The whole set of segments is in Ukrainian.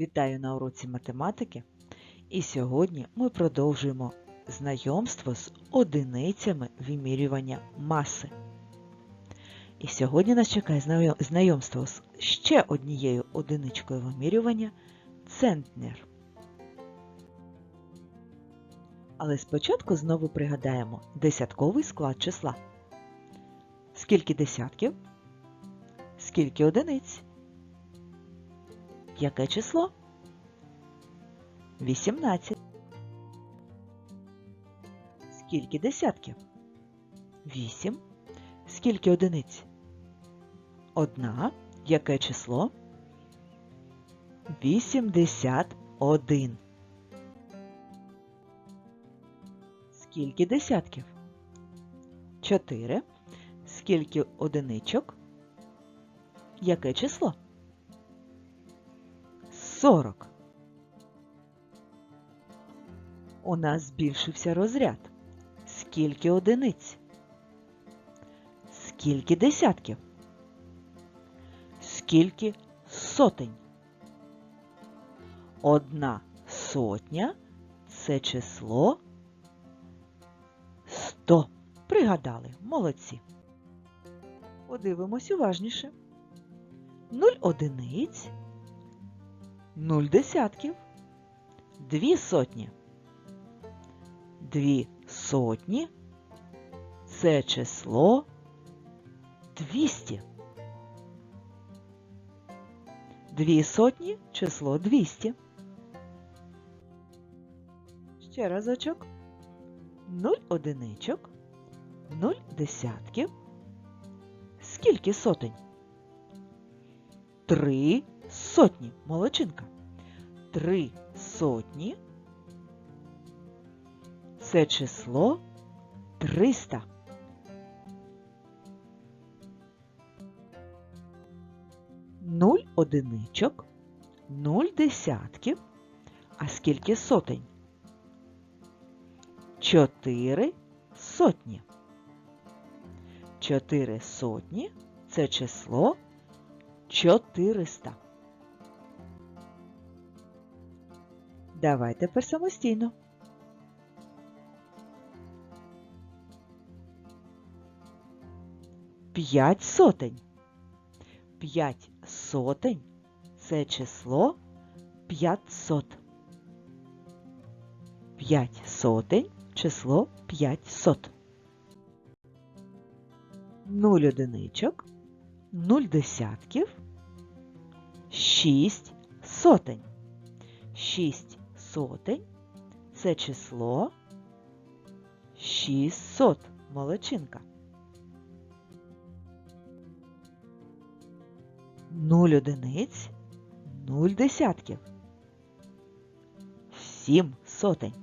Вітаю на уроці математики. І сьогодні ми продовжуємо знайомство з одиницями вимірювання маси. І сьогодні нас чекає знайомство з ще однією одиничкою вимірювання центнер. Але спочатку знову пригадаємо десятковий склад числа. Скільки десятків? Скільки одиниць? Яке число? 18. Скільки десятків? 8. Скільки одиниць? Одна. Яке число? 81. Скільки десятків? 4. Скільки одиничок? Яке число? 40. У нас збільшився розряд. Скільки одиниць? Скільки десятків? Скільки сотень? Одна сотня це число 100. Пригадали, молодці. Подивимось уважніше. 0 одиниць, 0 десятків, 2 сотні. Дві сотні це число 200. Дві сотні число 200. Ще разочок. 0 одиничок, 0 десятків. Скільки сотень? Три сотні. Молодчинка. Три сотні це число 300. Нуль одиничок, нуль десятків. А скільки сотень? Чотири сотні. Чотири сотні це число 400. Давай тепер самостійно. П'ять сотень. П'ять сотень це число 500. П'ять сотень число 500. Нуль одиничок, нуль десятків, шість сотень. Шість сотень це число 600. Молодчинка. Нуль одиниць, нуль десятків. Сім сотень.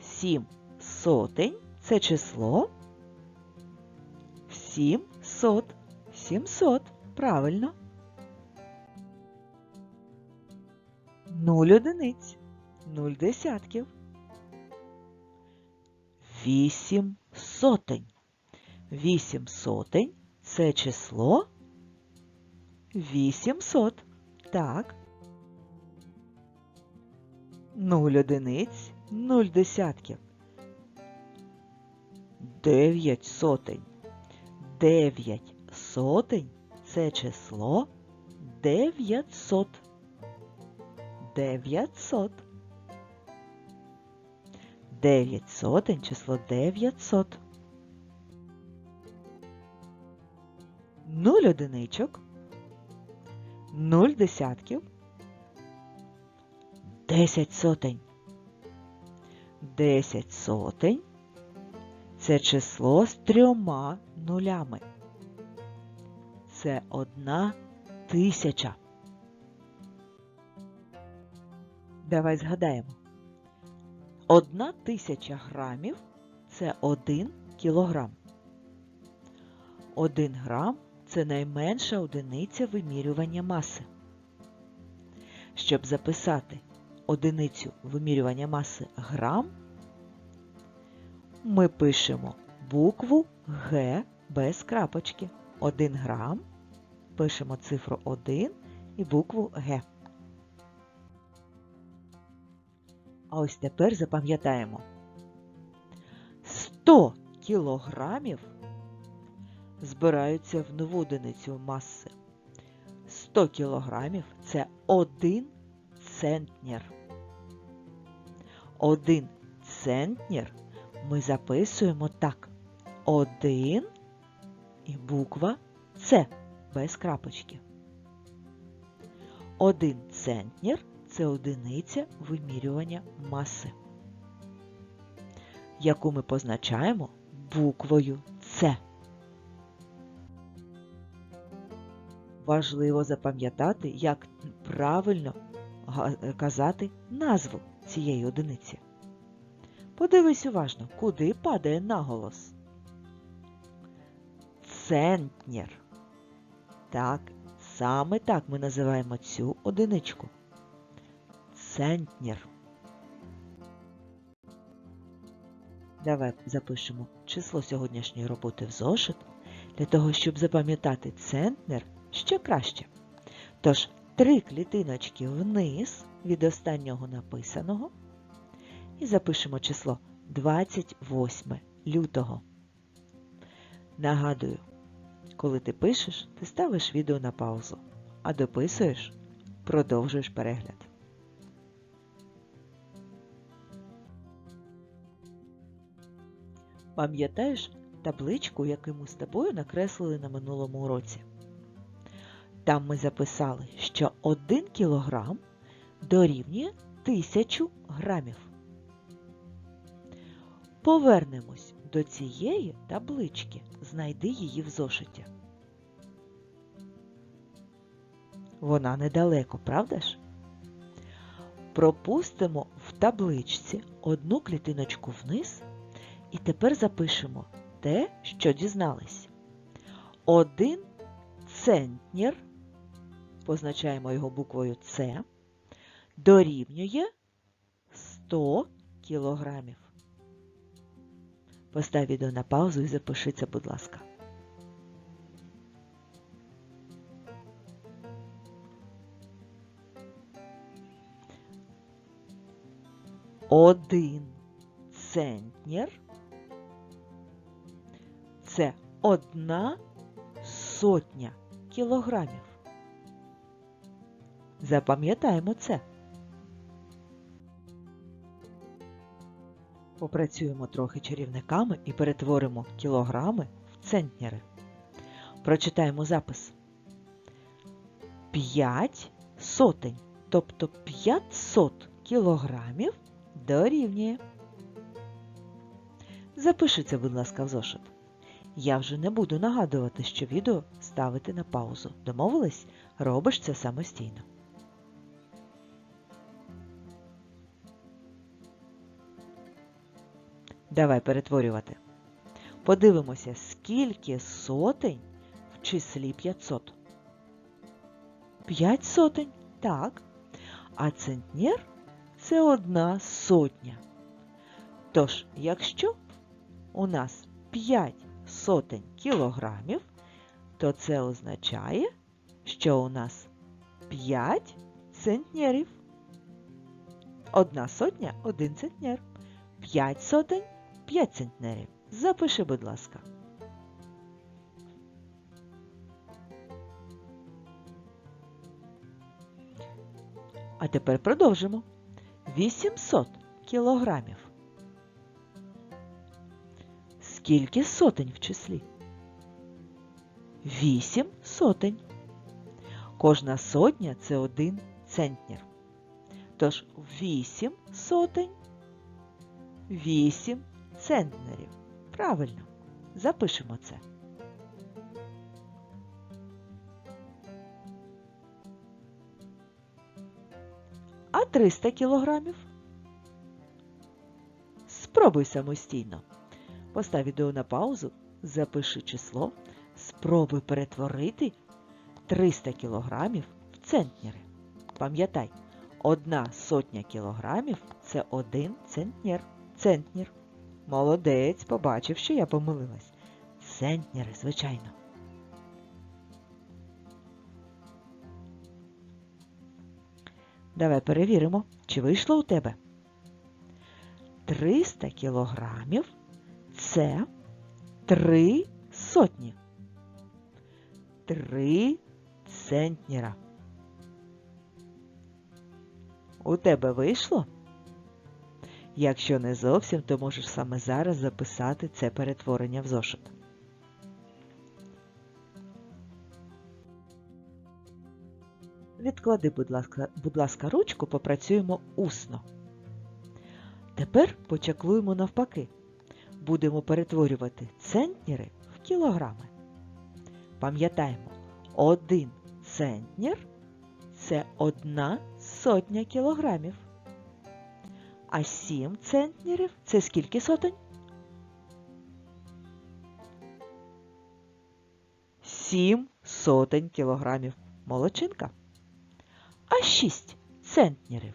Сім сотень це число. Сімсот. Сімсот. Правильно. Нуль одиниць, нуль десятків. Вісім сотень. Вісім сотень це число. 800. Так. 0 одиниць, 0 десятків. 9 сотень. 9 сотень це число 900. 900. 9 сотень число 900. 0 одиничок. Нуль десятків. Десять сотень. Десять сотень це число з трьома нулями. Це одна тисяча. Давай згадаємо. Одна тисяча грамів це один кілограм. Один грам це найменша одиниця вимірювання маси. Щоб записати одиницю вимірювання маси грам, ми пишемо букву Г без крапочки. 1 грам, пишемо цифру 1 і букву Г. А ось тепер запам'ятаємо. 100 кілограмів збираються в нову одиницю маси. 100 кілограмів – це 1 центнер. 1 центнер ми записуємо так. 1 і буква С без крапочки. 1 центнер – це одиниця вимірювання маси, яку ми позначаємо буквою С. Важливо запам'ятати, як правильно казати назву цієї одиниці. Подивись уважно, куди падає наголос. Центнер. Так, саме так ми називаємо цю одиничку. Центнер. Давай запишемо число сьогоднішньої роботи в зошит для того, щоб запам'ятати центнер ще краще. Тож, три клітиночки вниз від останнього написаного і запишемо число 28 лютого. Нагадую, коли ти пишеш, ти ставиш відео на паузу, а дописуєш, продовжуєш перегляд. Пам'ятаєш табличку, яку ми з тобою накреслили на минулому уроці? Там ми записали, що 1 кілограм дорівнює 1000 грамів. Повернемось до цієї таблички. Знайди її в зошиті. Вона недалеко, правда ж? Пропустимо в табличці одну клітиночку вниз і тепер запишемо те, що дізнались. Один центнер, позначаємо його буквою С, дорівнює 100 кілограмів. Постав відео на паузу і запиши будь ласка. Один центнер це одна сотня кілограмів. Запам'ятаємо це. Попрацюємо трохи чарівниками і перетворимо кілограми в центнери. Прочитаємо запис. 5 сотень, тобто 500 кілограмів дорівнює. Запиши будь ласка, в зошит. Я вже не буду нагадувати, що відео ставити на паузу. Домовились? Робиш це самостійно. Давай перетворювати. Подивимося, скільки сотень в числі 500. 5 сотень, так. А центнер це одна сотня. Тож, якщо у нас 5 сотень кілограмів, то це означає, що у нас 5 центнерів. Одна сотня один центнер. 5 сотень 5 центнерів. Запиши, будь ласка. А тепер продовжимо. 800 кілограмів. Скільки сотень в числі? 8 сотень. Кожна сотня це один центнер. Тож 8 сотень 8 центнерів. Правильно, запишемо це. А 300 кілограмів? Спробуй самостійно. Постав відео на паузу, запиши число, спробуй перетворити 300 кілограмів в центнери. Пам'ятай, одна сотня кілограмів це один центнер. Центнер. Молодець, побачив, що я помилилась. Центнери, звичайно. Давай перевіримо, чи вийшло у тебе. 300 кілограмів це три сотні. Три центнера. У тебе вийшло? Якщо не зовсім, то можеш саме зараз записати це перетворення в зошит. Відклади, будь ласка, будь ласка, ручку, попрацюємо усно. Тепер почаклуємо навпаки. Будемо перетворювати центнери в кілограми. Пам'ятаємо, один центнер це одна сотня кілограмів. А сім центнерів це скільки сотень? Сім сотень кілограмів. Молодчинка. А шість центнерів.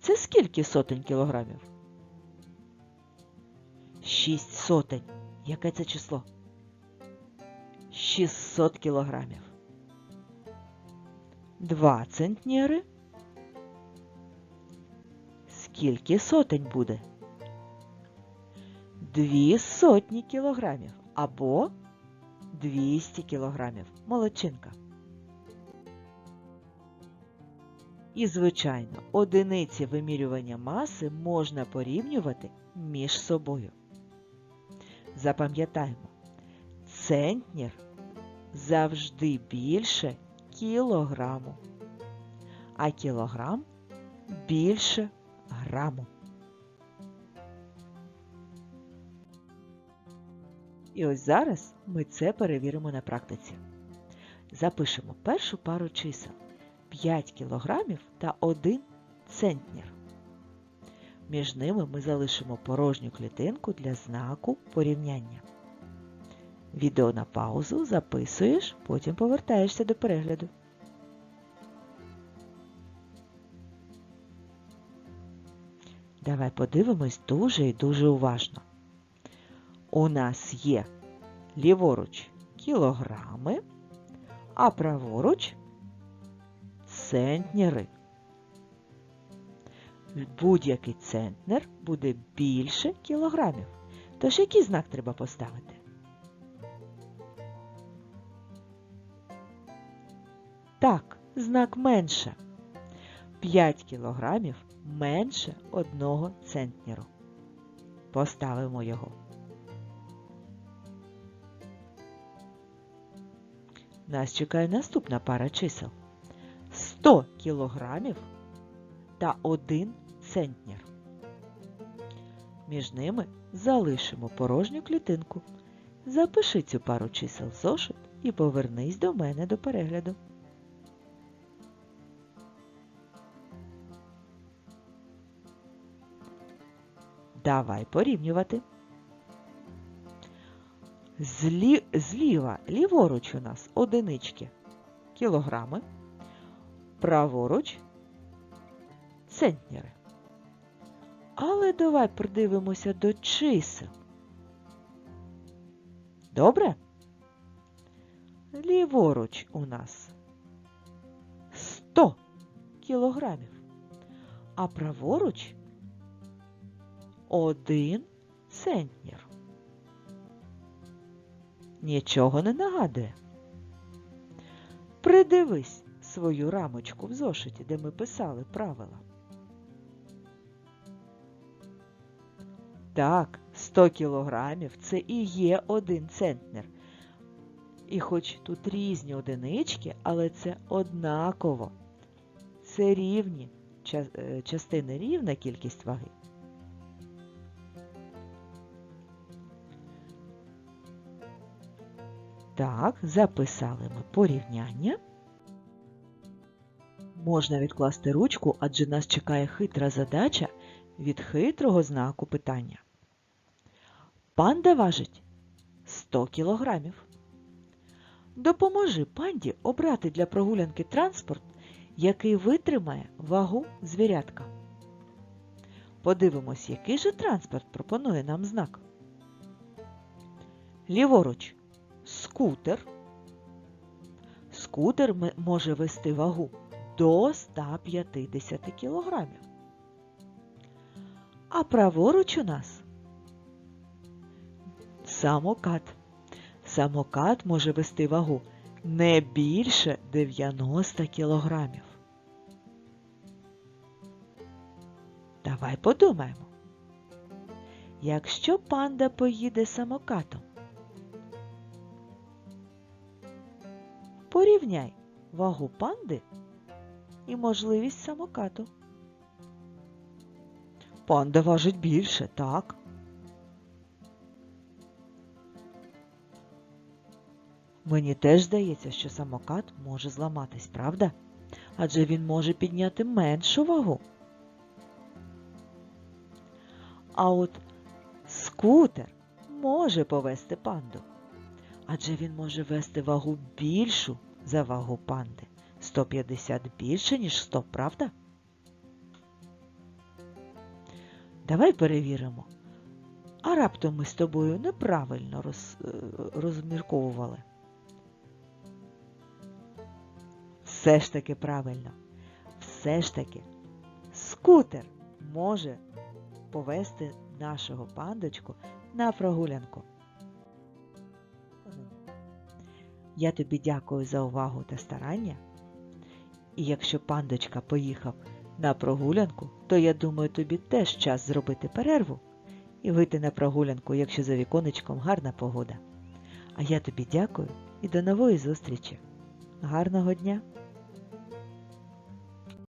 Це скільки сотень кілограмів? Шість сотень. Яке це число? 600 кілограмів. Два центнери. Скільки сотень буде? Дві сотні кілограмів або 200 кілограмів. Молодчинка. І, звичайно, одиниці вимірювання маси можна порівнювати між собою. Запам'ятаємо, центнер завжди більше кілограму, а кілограм більше граму. І ось зараз ми це перевіримо на практиці. Запишемо першу пару чисел 5 кілограмів та 1 центнер. Між ними ми залишимо порожню клітинку для знаку порівняння. Відео на паузу записуєш, потім повертаєшся до перегляду. Давай подивимось дуже і дуже уважно. У нас є ліворуч кілограми, а праворуч центнери. Будь-який центнер буде більше кілограмів. Тож який знак треба поставити? Так, знак менше. 5 кілограмів менше одного центнеру. Поставимо його. Нас чекає наступна пара чисел. 100 кілограмів та 1 центнер. Між ними залишимо порожню клітинку. Запиши цю пару чисел зошит і повернись до мене до перегляду. Давай порівнювати. Злі... Зліва, ліворуч у нас одинички кілограми, праворуч центнери. Але давай придивимося до чисел. Добре? Ліворуч у нас 100 кілограмів, а праворуч один центнер. Нічого не нагадує. Придивись свою рамочку в зошиті, де ми писали правила. Так, 100 кілограмів це і є один центнер. І хоч тут різні одинички, але це однаково. Це рівні е, частини рівна кількість ваги. Так, записали ми порівняння. Можна відкласти ручку, адже нас чекає хитра задача від хитрого знаку питання. Панда важить 100 кілограмів. Допоможи панді обрати для прогулянки транспорт, який витримає вагу звірятка. Подивимось, який же транспорт пропонує нам знак. Ліворуч скутер. Скутер може вести вагу до 150 кілограмів. А праворуч у нас самокат. Самокат може вести вагу не більше 90 кілограмів. Давай подумаємо. Якщо панда поїде самокатом, порівняй вагу панди і можливість самокату. Панда важить більше, так? Мені теж здається, що самокат може зламатись, правда? Адже він може підняти меншу вагу. А от скутер може повести панду, адже він може вести вагу більшу за вагу панди. 150 більше, ніж 100, правда? Давай перевіримо. А раптом ми з тобою неправильно роз, е, розмірковували. Все ж таки правильно. Все ж таки скутер може повести нашого пандочку на прогулянку. Я тобі дякую за увагу та старання. І якщо пандочка поїхав на прогулянку, то я думаю, тобі теж час зробити перерву і вийти на прогулянку, якщо за віконечком гарна погода. А я тобі дякую і до нової зустрічі. Гарного дня!